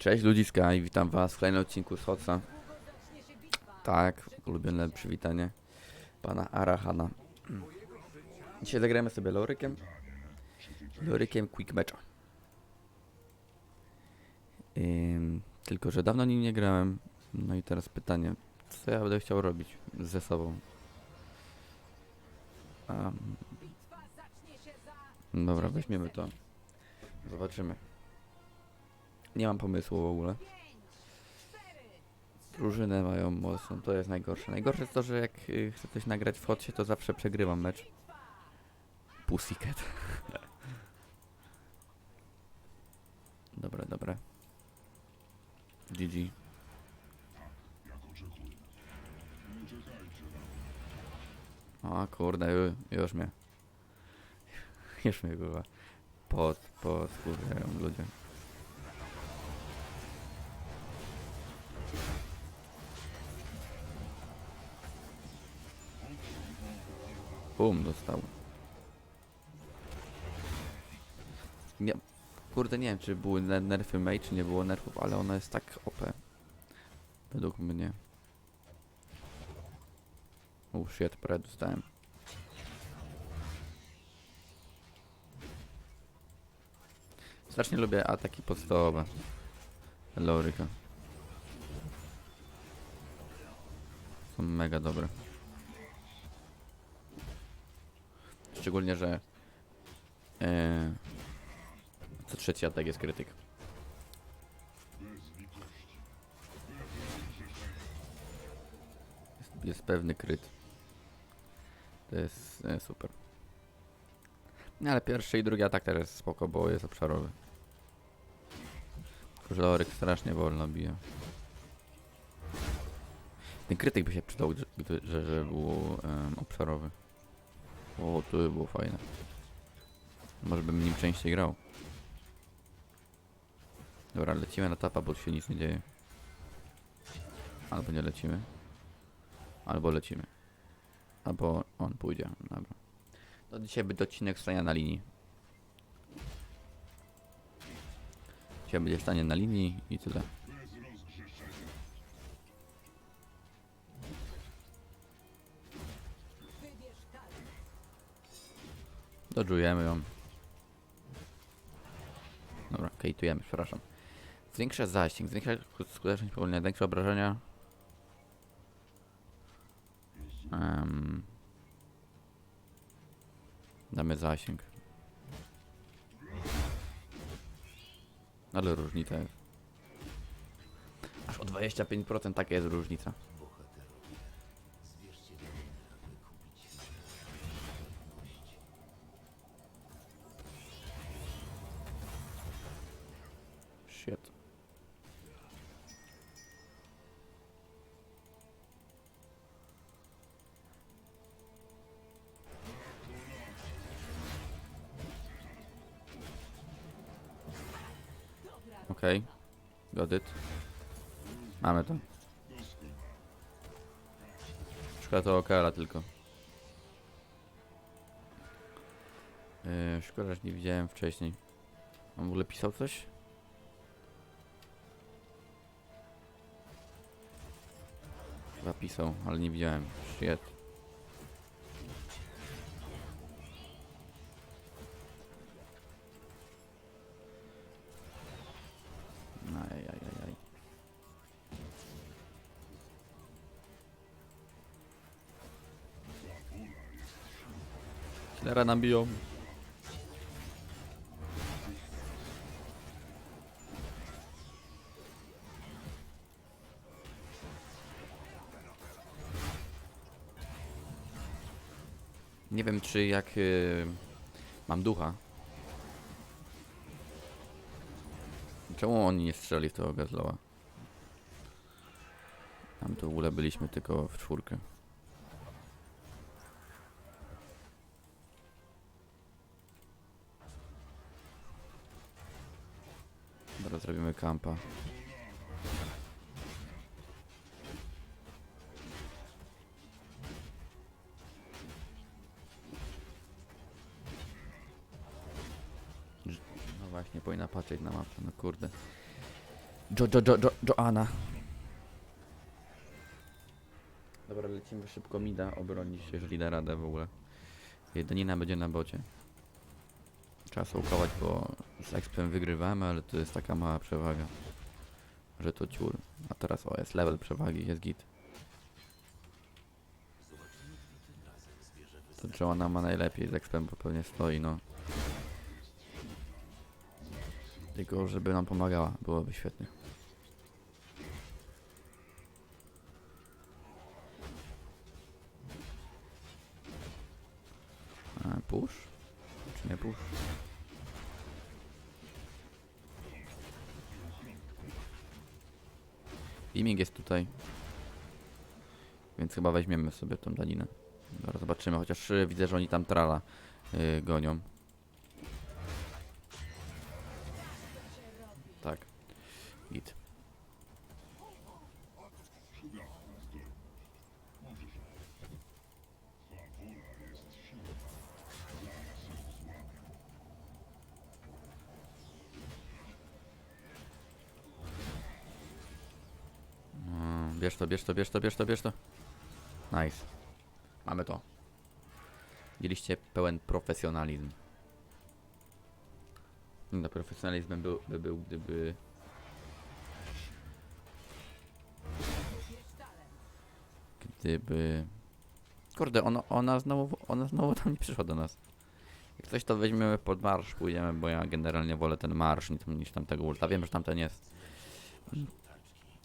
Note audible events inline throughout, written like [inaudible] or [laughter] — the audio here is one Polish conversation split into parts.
Cześć ludziska i witam was w kolejnym odcinku z Hotsa. Tak, ulubione przywitanie pana Arahana. Dzisiaj zagramy sobie Lorykiem. Lorykiem Quick Matcha. Ym, tylko, że dawno nim nie grałem. No i teraz pytanie, co ja będę chciał robić ze sobą? Um, dobra, weźmiemy to. Zobaczymy. Nie mam pomysłu w ogóle. Drużynę mają mocną, to jest najgorsze. Najgorsze jest to, że jak y, chcę coś nagrać w hocie, to zawsze przegrywam mecz. Pussycat. [laughs] dobra, dobra. GG. O kurde, ju- już mnie. [laughs] Już mnie była. Pod, pod, kurde, ludzie. Bum, dostał. Nie, kurde, nie wiem, czy były ne- nerfy Mei, czy nie było nerfów, ale ona jest tak OP. Według mnie. Oh shit, prawie dostałem. Strasznie lubię ataki podstawowe. Loryka. Są mega dobre. Szczególnie, że e, co trzeci atak jest krytyk. Jest, jest pewny kryt. To jest e, super. No, ale pierwszy i drugi atak też jest spoko, bo jest obszarowy. Tylko, że Loryk strasznie wolno bije. Ten krytyk by się przydał, że, że, że był em, obszarowy. O, to by było fajne. Może bym nim częściej grał. Dobra, lecimy na tapa, bo się nic nie dzieje. Albo nie lecimy. Albo lecimy. Albo on pójdzie. Dobra. To dzisiaj będzie odcinek stania na linii. Dzisiaj będzie stanie na linii i tyle. Dodżujemy ją. Dobra, kejtujemy, przepraszam. Zwiększa zasięg, zwiększa skuteczność powolnienia, większe obrażenia. Em, damy zasięg. Ale różnica jest. Aż o 25% taka jest różnica. Shit. Okej. Okay. Got it. Mamy to. Szkoda to okala tylko. Yy, szkoda, że nie widziałem wcześniej. On w ogóle pisał coś? Chyba pisał, ale nie widziałem. Shit. Ajajajaj. Killera nam Nie wiem, czy jak y, mam ducha. Czemu oni nie strzeli w tego Gazloa? Tam to w ogóle byliśmy tylko w czwórkę. Dobra, zrobimy kampa. Na mapę, no kurde. Jo, jo, jo, jo, Joanna. Dobra, lecimy szybko mida, obronić jeżeli da radę w ogóle. Jedyna będzie na bocie. Trzeba sołkować, bo z expem wygrywamy, ale to jest taka mała przewaga, że to ciur. A teraz o, jest level przewagi, jest git. To Joanna ma najlepiej z expem, bo pewnie stoi, no. Tylko żeby nam pomagała, byłoby świetnie. A, push? Czy nie push? Beaming jest tutaj. Więc chyba weźmiemy sobie tą daninę. Zaraz zobaczymy, chociaż y, widzę, że oni tam trala y, gonią. Git. No, bierz to, bierz to, bierz to, bierz to, bierz to. Nice. Mamy to. Mieliście pełen profesjonalizm. No, profesjonalizmem był, by był, gdyby... Gdyby... Kurde, ona, ona znowu, ona znowu tam nie przyszła do nas. Jak coś to weźmiemy pod marsz, pójdziemy, bo ja generalnie wolę ten marsz niż, tamtego ulta. Wiem, że tamten jest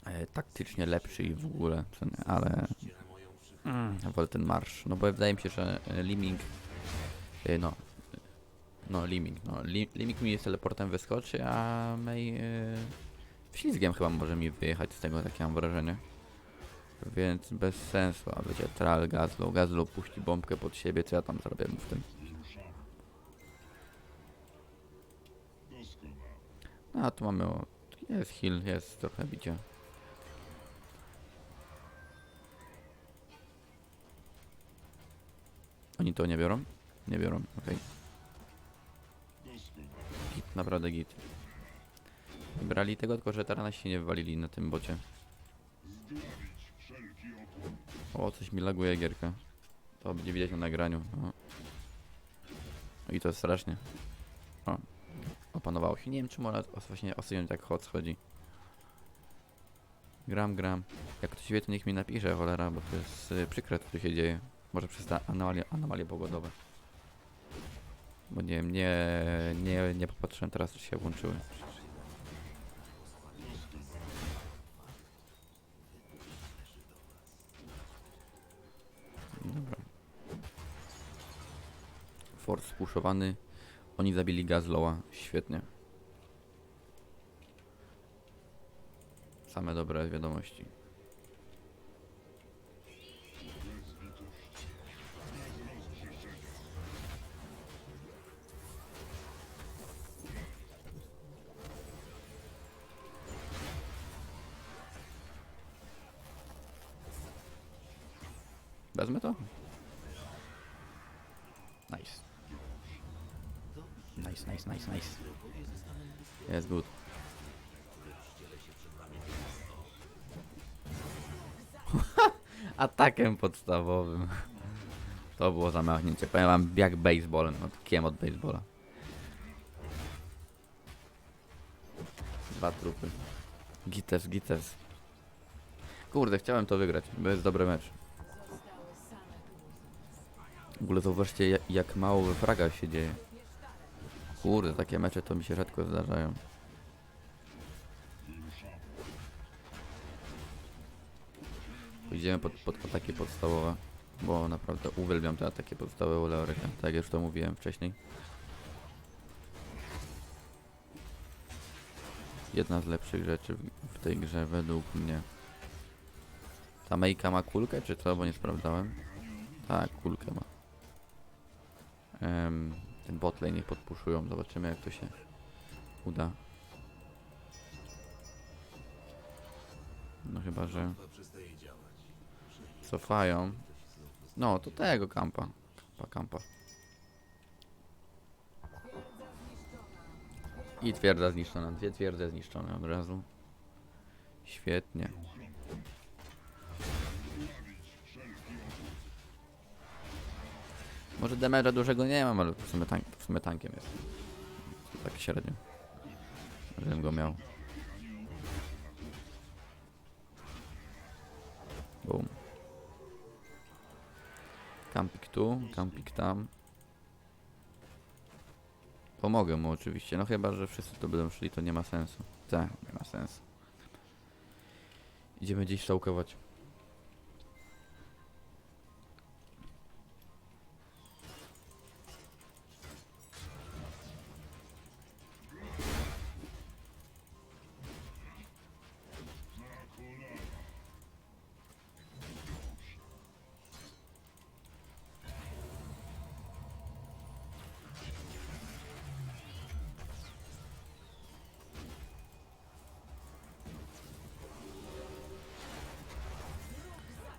e, taktycznie lepszy i w ogóle, ale mm, wolę ten marsz. No bo wydaje mi się, że e, Liming, e, no, no Liming, no Li, Liming mi z teleportem wyskoczy, a Mei e, chyba może mi wyjechać z tego, takie mam wrażenie. Więc bez sensu, a wiecie, tral, gazlo, gazlo puści bombkę pod siebie, co ja tam zrobię mu w tym. No a tu mamy o, jest heal, jest trochę bicie. Oni to nie biorą? Nie biorą, okej. Git, naprawdę git. Brali tego, tylko że teraz się nie wywalili na tym bocie. O, coś mi laguje gierka. To będzie widać na nagraniu. No. I to strasznie. O, opanowało się. Nie wiem, czy można właśnie osyjąć jak hot schodzi. Gram, gram. Jak ktoś wie, to niech mi napisze, cholera, bo to jest y, przykre, co tu się dzieje. Może przez te anomalie, anomalie pogodowe. Bo nie wiem, nie, nie, nie popatrzyłem teraz, czy się włączyły. Dobra. Fort spuszowany. Oni zabili Gazloa. Świetnie. Same dobre wiadomości. Atakiem podstawowym. To było zamachnięcie. Powiem wam jak baseballem, no kiem od baseballa. Dwa trupy. Gites, gites. Kurde, chciałem to wygrać, bo jest dobry mecz. W ogóle zauważcie jak mało we fragach się dzieje. Kurde, takie mecze to mi się rzadko zdarzają. Pójdziemy pod, pod ataki podstawowe, bo naprawdę uwielbiam te ataki podstawowe Leoryka, tak jak już to mówiłem wcześniej. Jedna z lepszych rzeczy w, w tej grze według mnie. Ta Mejka ma kulkę czy co, bo nie sprawdzałem. Tak, kulkę ma. Em, ten botlane niech podpuszują, zobaczymy jak to się uda. No chyba, że cofają. No, to tego kampa. Kampa, kampa. I twierdza zniszczona. Dwie twierdze zniszczone od razu. Świetnie. Może damage'a dużego nie mam, ale w sumie, tank, w sumie tankiem jest. Tak średnio. Żebym go miał. Boom. Kampik tu, kampik tam. Pomogę mu oczywiście, no chyba, że wszyscy to będą szli, to nie ma sensu. Tak, nie ma sensu. Idziemy gdzieś szałkować.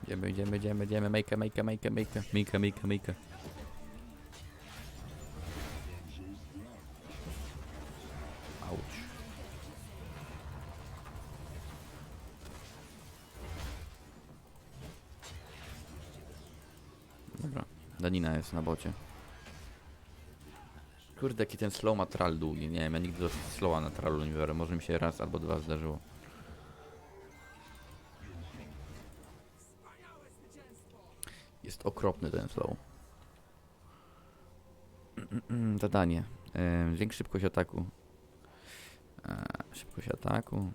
Idziemy, idziemy, idziemy, idziemy, make, make, make, make, make, make, make. Auć. Dobra, Danina jest na bocie. Kurde, jaki ten slow ma tral długi, nie wiem, ja nigdy do slowa na tralu nie biorę, może mi się raz albo dwa zdarzyło. Okropny ten slow. Zadanie. E, Zwiększ szybkość ataku. Szybkość ataku.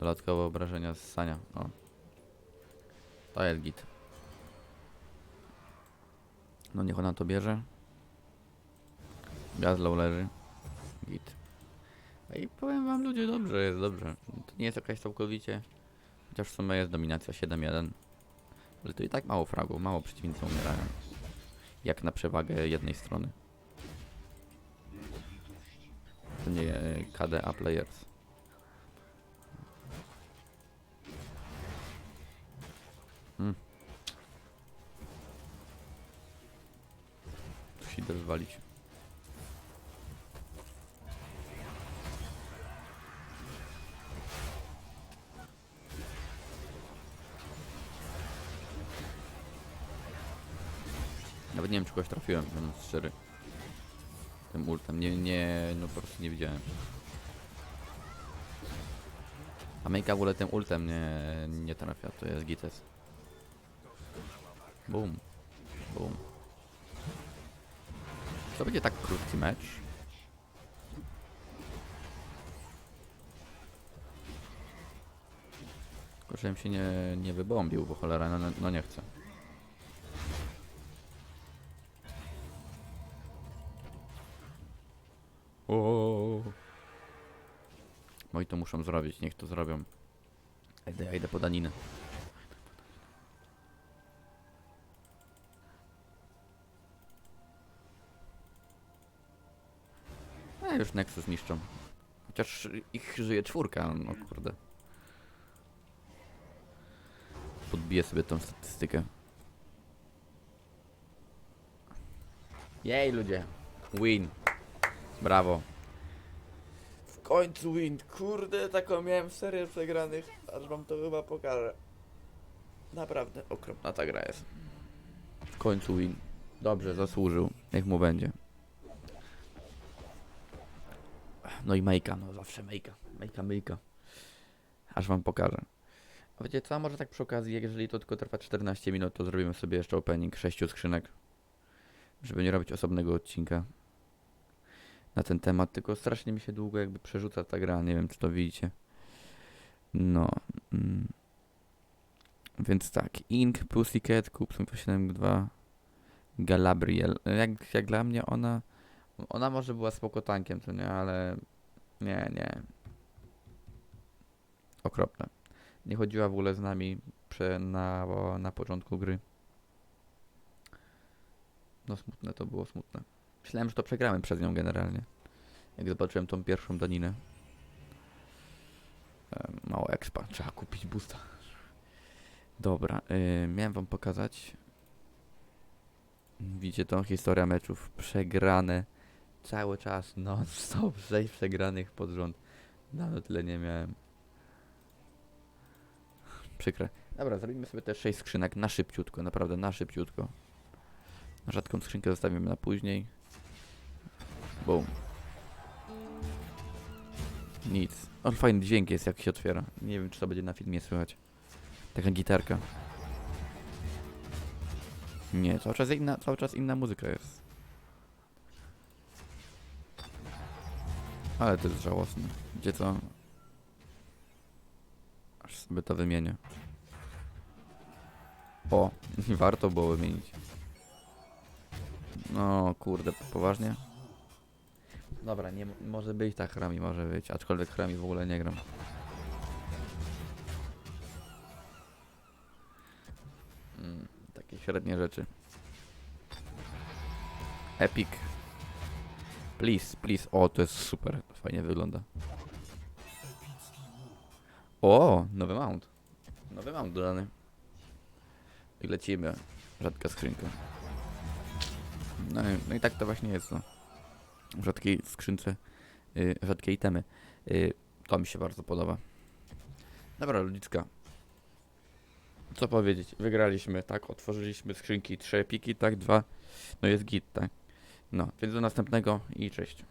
Dodatkowe obrażenia z sania. O. To jest git. No niech ona to bierze. Gazlow leży. Git. I powiem wam ludzie, dobrze jest, dobrze. To nie jest jakaś całkowicie Chociaż w sumie jest dominacja 7-1. Ale to i tak mało fragów, mało przeciwnicy umierają. Jak na przewagę jednej strony. To nie KDA players. Hmm. Tu się idę wywalić. Czy kogoś trafiłem, będąc szczery. Tym ultem. Nie, nie, no po prostu nie widziałem. A Mejka w ogóle tym ultem nie, nie trafia, to jest Gites. Boom. Boom. To będzie tak krótki mecz. Tylko żebym się nie, nie wybombił, bo cholera, no, no, no nie chcę. To muszą zrobić, niech to zrobią. Ja Idę, ja idę po daninę. A już Nexus niszczą. Chociaż ich żyje czwórka, no kurde. Podbiję sobie tą statystykę. Jej ludzie. Win. Brawo. Końcu win. Kurde, taką miałem serię przegranych. Aż wam to chyba pokażę. Naprawdę okropna ta gra jest. W końcu win. Dobrze, zasłużył. Niech mu będzie. No i Mejka, no zawsze Mejka. Mejka, Mejka. Aż wam pokażę. A wiecie co, może tak przy okazji, jeżeli to tylko trwa 14 minut, to zrobimy sobie jeszcze opening 6 skrzynek. Żeby nie robić osobnego odcinka na ten temat, tylko strasznie mi się długo jakby przerzuca ta gra, nie wiem czy to widzicie. No. Mm. Więc tak, Ink, Pussycat, Kupson 72, Galabriel. Jak, jak dla mnie ona, ona może była spoko tankiem, to nie, ale nie, nie. Okropne. Nie chodziła w ogóle z nami prze, na, na początku gry. No smutne to było, smutne. Myślałem, że to przegramy przez nią generalnie. Jak zobaczyłem tą pierwszą daninę. Mało expa, trzeba kupić boosta. Dobra, y, miałem wam pokazać. Widzicie tą historia meczów przegrane cały czas, non stop, 6 przegranych pod rząd. Dawno tyle nie miałem. Przykre. Dobra, zrobimy sobie te 6 skrzynek na szybciutko, naprawdę na szybciutko. Rzadką skrzynkę zostawimy na później. Boom. Nic. On fajny dźwięk jest jak się otwiera. Nie wiem czy to będzie na filmie słychać. Taka gitarka. Nie, cały czas inna, cały czas inna muzyka jest. Ale to jest żałosne. Gdzie co? Aż sobie to wymienię. O, [laughs] warto było wymienić. No kurde, poważnie? Dobra, nie może być tak Hrami, może być, aczkolwiek Hrami w ogóle nie gram. Mm, takie średnie rzeczy. Epic. Please, please. O, to jest super. Fajnie wygląda. O, nowy mount. Nowy mount dodany. I lecimy. Rzadka skrzynka. No, i- no i tak to właśnie jest. No. Rzadkiej skrzynce y, rzadkie itemy. Y, to mi się bardzo podoba. Dobra, ludzicka. Co powiedzieć? Wygraliśmy, tak? Otworzyliśmy skrzynki, trzy epiki, tak? Dwa. No jest git, tak? No, więc do następnego i cześć.